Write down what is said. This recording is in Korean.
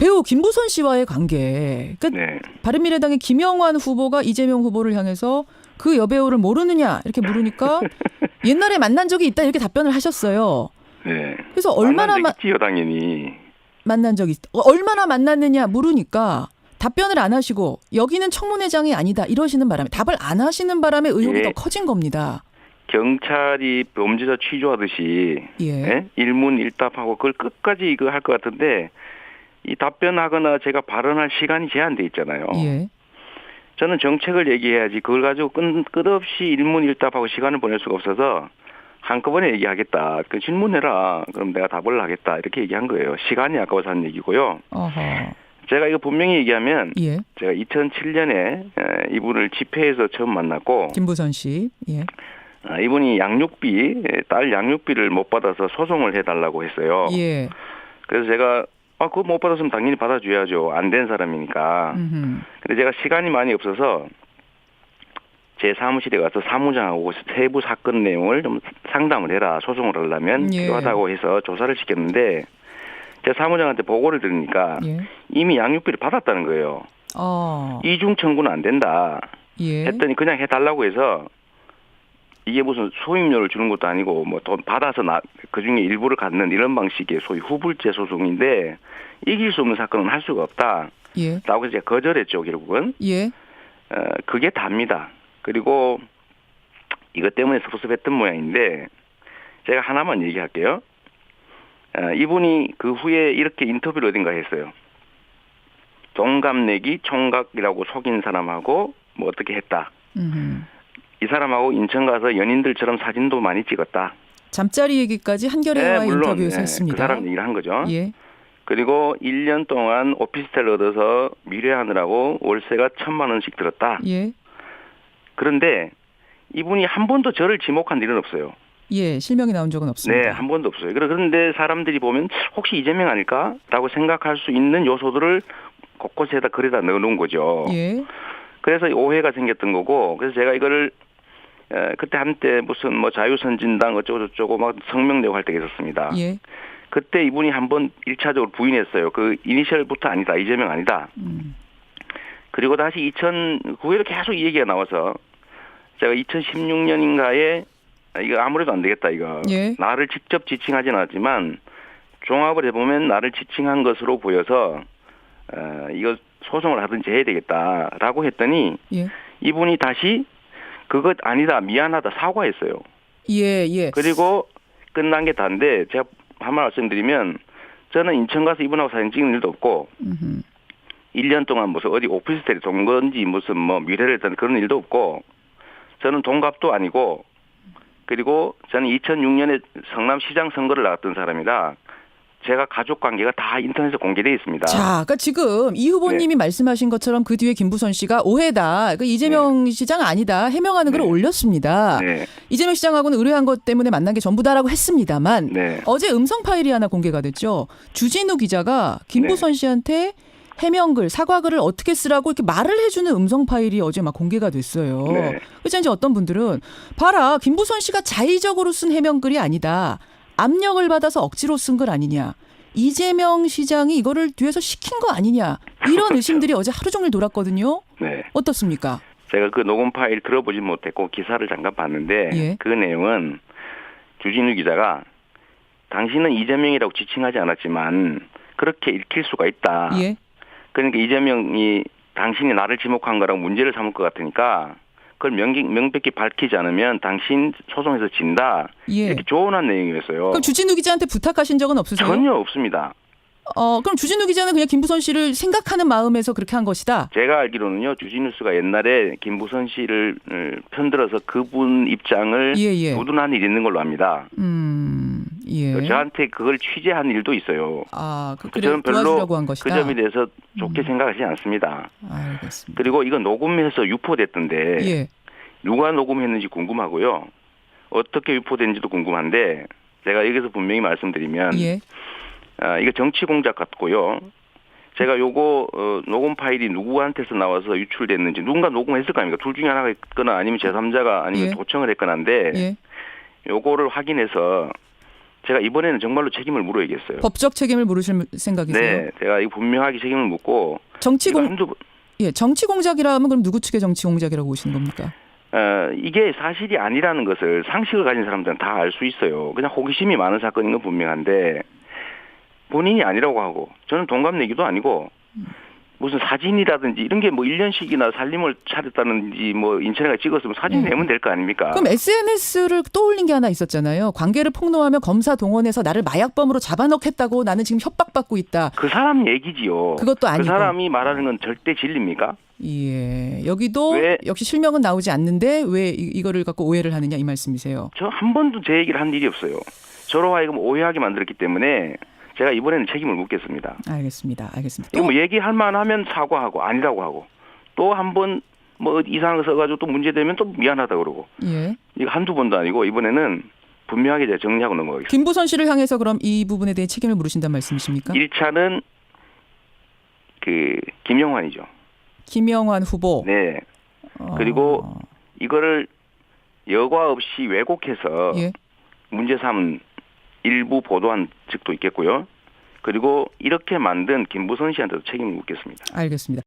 배우 김부선 씨와의 관계. 그러니까 네. 바른미래당의 김영환 후보가 이재명 후보를 향해서 그 여배우를 모르느냐 이렇게 물으니까 옛날에 만난 적이 있다 이렇게 답변을 하셨어요. 네. 그래서 얼마나 있지요, 당연히. 만난 적이 있, 어, 얼마나 만났느냐 물으니까 답변을 안 하시고 여기는 청문회장이 아니다 이러시는 바람에 답을 안 하시는 바람에 의혹이 예. 더 커진 겁니다. 경찰이 범죄자 취조하듯이 예. 예? 일문일답하고 그걸 끝까지 이거 할 것 같은데 이 답변하거나 제가 발언할 시간이 제한돼 있잖아요. 예. 저는 정책을 얘기해야지 그걸 가지고 끝, 끝없이 일문일답하고 시간을 보낼 수가 없어서 한꺼번에 얘기하겠다. 그 질문해라. 그럼 내가 답을 하겠다. 이렇게 얘기한 거예요. 시간이 아까워서 한 얘기고요. 어허. 제가 이거 분명히 얘기하면 예. 제가 2007년에 이분을 집회에서 처음 만났고 김부선 씨. 예. 아, 이분이 양육비 딸 양육비를 못 받아서 소송을 해달라고 했어요. 예. 그래서 제가 아 그거 못 받았으면 당연히 받아줘야죠. 안 된 사람이니까. 음흠. 근데 제가 시간이 많이 없어서 제 사무실에 가서 사무장하고 세부 사건 내용을 좀 상담을 해라. 소송을 하려면 예. 필요하다고 해서 조사를 시켰는데 제 사무장한테 보고를 들으니까 예. 이미 양육비를 받았다는 거예요. 어. 이중 청구는 안 된다. 예. 했더니 그냥 해달라고 해서 이게 무슨 소임료를 주는 것도 아니고 뭐 돈 받아서 나 그 중에 일부를 갖는 이런 방식의 소위 후불제 소송인데 이길 수 없는 사건은 할 수가 없다. 예. 라고 제가 거절했죠 결국은. 예. 어, 그게 답니다. 그리고 이것 때문에 섭섭했던 모양인데 제가 하나만 얘기할게요. 어, 이분이 그 후에 이렇게 인터뷰를 어딘가 했어요. 동갑내기 총각이라고 속인 사람하고 뭐 어떻게 했다. 음흠. 이 사람하고 인천 가서 연인들처럼 사진도 많이 찍었다. 잠자리 얘기까지 한겨레와 인터뷰에서 예, 했습니다. 그 사람 얘기를 한 거죠. 예. 그리고 1년 동안 오피스텔 얻어서 미래하느라고 월세가 천만 원씩 들었다. 예. 그런데 이분이 한 번도 저를 지목한 일은 없어요. 예. 실명이 나온 적은 없습니다. 네, 한 번도 없어요. 그런데 사람들이 보면 혹시 이재명 아닐까? 라고 생각할 수 있는 요소들을 곳곳에다 글에다 넣어놓은 거죠. 예. 그래서 오해가 생겼던 거고, 그래서 제가 이거를 에, 그때 한때 무슨 뭐 자유선진당 어쩌고 저쩌고 막 성명 내고 할 때가 있었습니다. 예. 그때 이분이 한번 1차적으로 부인했어요. 그 이니셜부터 아니다. 이재명 아니다. 음. 그리고 다시 2009에도 계속 이 얘기가 나와서 제가 2016년인가에 이거 아무래도 안 되겠다 이거 예. 나를 직접 지칭하진 않았지만 종합을 해보면 나를 지칭한 것으로 보여서 어, 이거 소송을 하든지 해야 되겠다라고 했더니 예. 이분이 다시 그것 아니다 미안하다 사과했어요. 예. 예. 그리고 끝난 게 다인데 제가 한 말 말씀드리면 저는 인천 가서 이분하고 사진 찍는 일도 없고 음흠. 1년 동안 무슨 어디 오피스텔에 돈 건지 무슨 뭐 미래를 했던 그런 일도 없고 저는 동갑도 아니고 그리고 저는 2006년에 성남시장 선거를 나갔던 사람이라 제가 가족 관계가 다 인터넷에 공개되어 있습니다. 자, 그러니까 지금 이 후보님이 말씀하신 것처럼 그 뒤에 김부선 씨가 오해다. 그 이재명 시장 아니다. 해명하는 걸 네. 올렸습니다. 네, 이재명 시장하고는 의뢰한 것 때문에 만난 게 전부다라고 했습니다만 네, 어제 음성 파일이 하나 공개가 됐죠. 주진우 기자가 김부선 씨한테 해명글, 사과글을 어떻게 쓰라고 이렇게 말을 해주는 음성 파일이 어제 막 공개가 됐어요. 네. 그래서 이제 어떤 분들은 봐라 김부선 씨가 자의적으로 쓴 해명글이 아니다. 압력을 받아서 억지로 쓴글 아니냐. 이재명 시장이 이거를 뒤에서 시킨 거 아니냐. 이런 의심들이 어제 하루 종일 돌았거든요. 네. 어떻습니까? 제가 그 녹음 파일 들어보지 못했고 기사를 잠깐 봤는데 예. 그 내용은 주진우 기자가 당신은 이재명이라고 지칭하지 않았지만 그렇게 읽힐 수가 있다. 예. 그러니까 이재명이 당신이 나를 지목한 거랑 문제를 삼을 것 같으니까 그걸 명기, 명백히 밝히지 않으면 당신 소송에서 진다. 예. 이렇게 조언한 내용이었어요. 그럼 주진우 기자한테 부탁하신 적은 없으세요? 전혀 없습니다. 어, 그럼 주진우 기자는 그냥 김부선 씨를 생각하는 마음에서 그렇게 한 것이다. 제가 알기로는요, 주진우스가 옛날에 김부선 씨를 어, 편들어서 그분 입장을 예, 예. 두둔한 일이 있는 걸로 압니다. 음, 예. 저한테 그걸 취재한 일도 있어요. 아, 그, 그래 저는 별로. 음. 그 점에 대해서 좋게 생각하지 않습니다. 알겠습니다. 그리고 이거 녹음해서 유포됐던데 예. 누가 녹음했는지 궁금하고요. 어떻게 유포된지도 궁금한데 제가 여기서 분명히 말씀드리면 예. 아, 이거 정치 공작 같고요. 제가 요거 어, 녹음 파일이 누구한테서 나와서 유출됐는지 누군가 녹음했을 거 아닙니까? 둘 중에 하나가 있거나 아니면 제3자가 아니면 예. 도청을 했거나인데 예. 요거를 확인해서 제가 이번에는 정말로 책임을 물어야겠어요. 법적 책임을 물으실 생각이세요? 네, 제가 이거 분명하게 책임을 묻고 정치 공 한두 번- 예, 정치 공작이라면 그럼 누구 측의 정치 공작이라고 보시는 겁니까? 어, 이게 사실이 아니라는 것을 상식을 가진 사람들은 다 알 수 있어요. 그냥 호기심이 많은 사건인 건 분명한데 본인이 아니라고 하고 저는 동갑 내기도 아니고 무슨 사진이라든지 이런 게 뭐 1년씩이나 살림을 차렸다는지 뭐 인천에 가 찍었으면 사진 네. 내면 될 거 아닙니까? 그럼 SNS를 떠올린 게 하나 있었잖아요. 관계를 폭로하며 검사 동원해서 나를 마약범으로 잡아넣겠다고 나는 지금 협박받고 있다. 그 사람 얘기지요. 그것도 아니고. 그 사람이 말하는 건 절대 진리입니까? 예. 여기도 왜- 역시 실명은 나오지 않는데 왜 이, 이거를 갖고 오해를 하느냐 이 말씀이세요. 저 한 번도 제 얘기를 한 일이 없어요. 저로 하여금 오해하게 만들었기 때문에 제가 이번에는 책임을 묻겠습니다. 알겠습니다. 알겠습니다. 이거 또뭐 얘기할 만하면 사과하고 아니라고 하고 또 한 번 뭐 이상한 거 써가지고 또 문제되면 또 미안하다 그러고 예. 이거 한두 번도 아니고 이번에는 분명하게 제가 정리하고 넘어가겠습니다. 김부선 씨를 향해서 그럼 이 부분에 대해 책임을 물으신다는 말씀이십니까? 1차는 그 김영환이죠. 김영환 후보. 네. 어, 그리고 이거를 여과 없이 왜곡해서 예. 문제 삼은 일부 보도한 측도 있겠고요. 그리고 이렇게 만든 김부선 씨한테도 책임을 묻겠습니다. 알겠습니다.